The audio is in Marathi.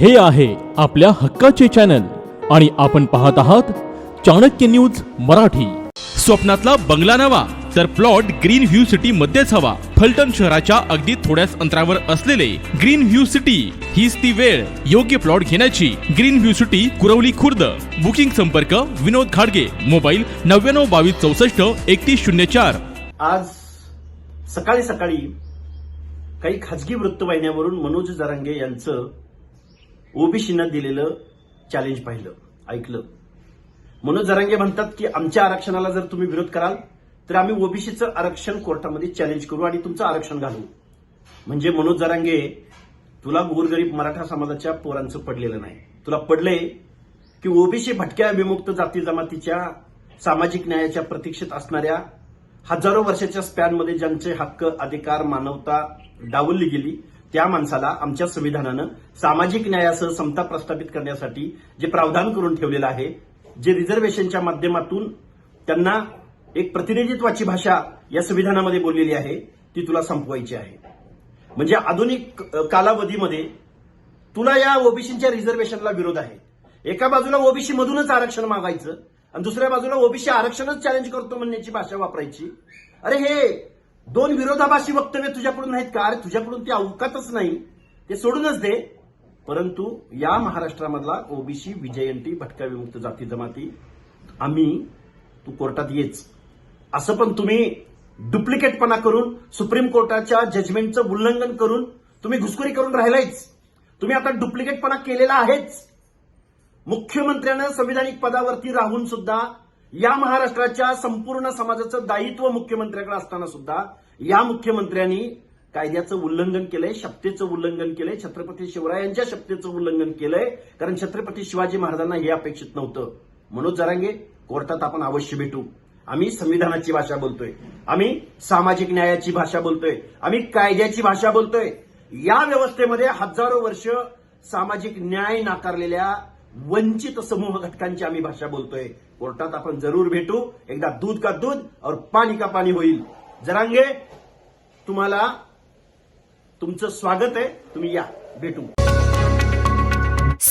हे आहे आपल्या हक्काचे चॅनल आणि आपण पाहत आहात चाणक्य न्यूज मराठी. स्वप्नातला बंगला नवा तर प्लॉट ग्रीन व्ह्यू सिटी मध्येच हवा. फलटण शहराच्या अगदी थोड्याच अंतरावर असलेले ग्रीन व्ह्यू सिटी हीच ती वेळ योग्य प्लॉट घेण्याची. Green view city Kurwali Khurd. Booking संपर्क विनोद खाडगे. मोबाईल नव्याण्णव बावीस चौसष्ट एकतीस शून्य चार. आज सकाळी सकाळी काही खाजगी वृत्तवाहिन्यावरून मनोज जरांगे यांचं ओबीसीनं दिलेलं चॅलेंज पाहिलं ऐकलं. मनोज जरांगे म्हणतात की आमच्या आरक्षणाला जर तुम्ही विरोध कराल तर आम्ही ओबीसीचं आरक्षण कोर्टामध्ये चॅलेंज करू आणि तुमचं आरक्षण घालू. म्हणजे मनोज जरांगे तुला गोरगरीब मराठा समाजाच्या पोरांचं पडलेलं नाही. तुला पडलंय की ओबीसी भटक्या विमुक्त जाती जमातीच्या सामाजिक न्यायाच्या प्रतीक्षेत असणाऱ्या हजारो वर्षाच्या स्पॅनमध्ये ज्यांचे हक्क अधिकार मानवता डावलली गेली त्या माणसाला आमच्या संविधानानं सामाजिक न्यायासह समता प्रस्थापित करण्यासाठी जे प्रावधान करून ठेवलेलं आहे जे रिझर्वेशनच्या माध्यमातून त्यांना एक प्रतिनिधित्वाची भाषा या संविधानामध्ये बोललेली आहे ती तुला संपवायची आहे. म्हणजे आधुनिक कालावधीमध्ये तुला या ओबीसीच्या रिझर्वेशनला विरोध आहे. एका बाजूला ओबीसी मधूनच आरक्षण मागायचं आणि दुसऱ्या बाजूला ओबीसी आरक्षणच चॅलेंज करतो म्हणण्याची भाषा वापरायची. अरे हे दोन विरोधाभाषी वक्तव्य तुझ्याकडून नाहीत का? अरे तुझ्याकडून ते अवकातच नाही. ते सोडूनच दे. परंतु या महाराष्ट्रामधला ओबीसी विजयंती भटका विमुक्त जाती जमाती आम्ही तू कोर्टात येच. असं पण तुम्ही डुप्लिकेटपणा करून सुप्रीम कोर्टाच्या जजमेंटचं उल्लंघन करून तुम्ही घुसखोरी करून राहिलायच. तुम्ही आता डुप्लिकेटपणा केलेला आहेच. मुख्यमंत्र्यानं संविधानिक पदावरती राहून सुद्धा या महाराष्ट्राच्या संपूर्ण समाजाचं दायित्व मुख्यमंत्र्याकडे असताना सुद्धा या मुख्यमंत्र्यांनी कायद्याचं उल्लंघन केलंय शपथेचं उल्लंघन केलंय छत्रपती शिवरायांच्या शपथेचं उल्लंघन केलंय. कारण छत्रपती शिवाजी महाराजांना हे अपेक्षित नव्हतं. मनोज जरांगे कोर्टात आपण अवश्य भेटू. आम्ही संविधानाची भाषा बोलतोय. आम्ही सामाजिक न्यायाची भाषा बोलतोय. आम्ही कायद्याची भाषा बोलतोय. या व्यवस्थेमध्ये हजारो वर्ष सामाजिक न्याय नाकारलेल्या वंचित समूह घटकांची आम्ही भाषा बोलतोय. कोर्टात आपण जरूर भेटू. एकदा दूध का दूध और पाणी का पाणी होईल. जरांगे तुम्हाला तुमचं स्वागत आहे. तुम्ही या. भेटू.